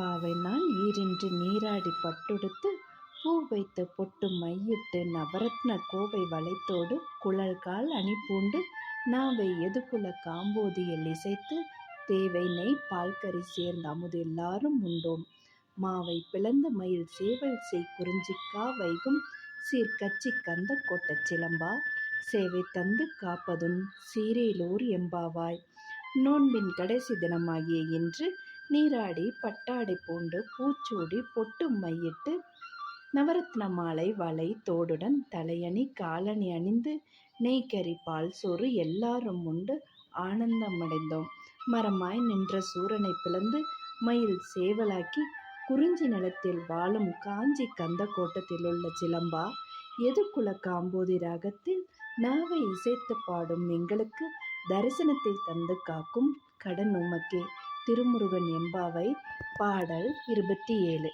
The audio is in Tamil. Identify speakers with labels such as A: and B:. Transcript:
A: பாவைனால் ஈரின்றி நீராடி பட்டுடுத்து பூ வைத்து பொட்டு மையிட்டு நவரத்ன கோவை வளைத்தோடு குழல்கால் அணி பூண்டு நாவை எதுகுல காம்போதியில் இசைத்து தேவை நெய் பால்கறி சேர்ந்த அமுது எல்லாரும் உண்டோம். மாவை பிளந்த மயில் சேவல் செய் குறிஞ்சிக்கா வைகும் சீர்கச்சி கந்த கோட்டச் சிலம்பா சேவை தந்து காப்பதுன் சீரேலூர் எம்பாவாய். நோன்பின் கடைசி தினமாகிய இன்று நீராடி பட்டாடை பூண்டு பூச்சூடி பொட்டு மையிட்டு நவரத்ன மாலை வலை தோடுடன் தலையணி காலணி அணிந்து நெய்கறி பால் சோறு எல்லாரும் உண்டு ஆனந்தமடைந்தோம். மரமாய் நின்ற சூரனை பிளந்து மயில் சேவலாக்கி குறிஞ்சி நிலத்தில் வாழும் காஞ்சி கந்த கோட்டத்திலுள்ள சிலம்பா எதுக்குல காம்போதி ராகத்தில் நாவை இசைத்து பாடும் எங்களுக்கு தரிசனத்தை தந்து காக்கும் கடன் உமக்கே திருமுருகன் எம்பாவை பாடல் இருபத்தி ஏழு.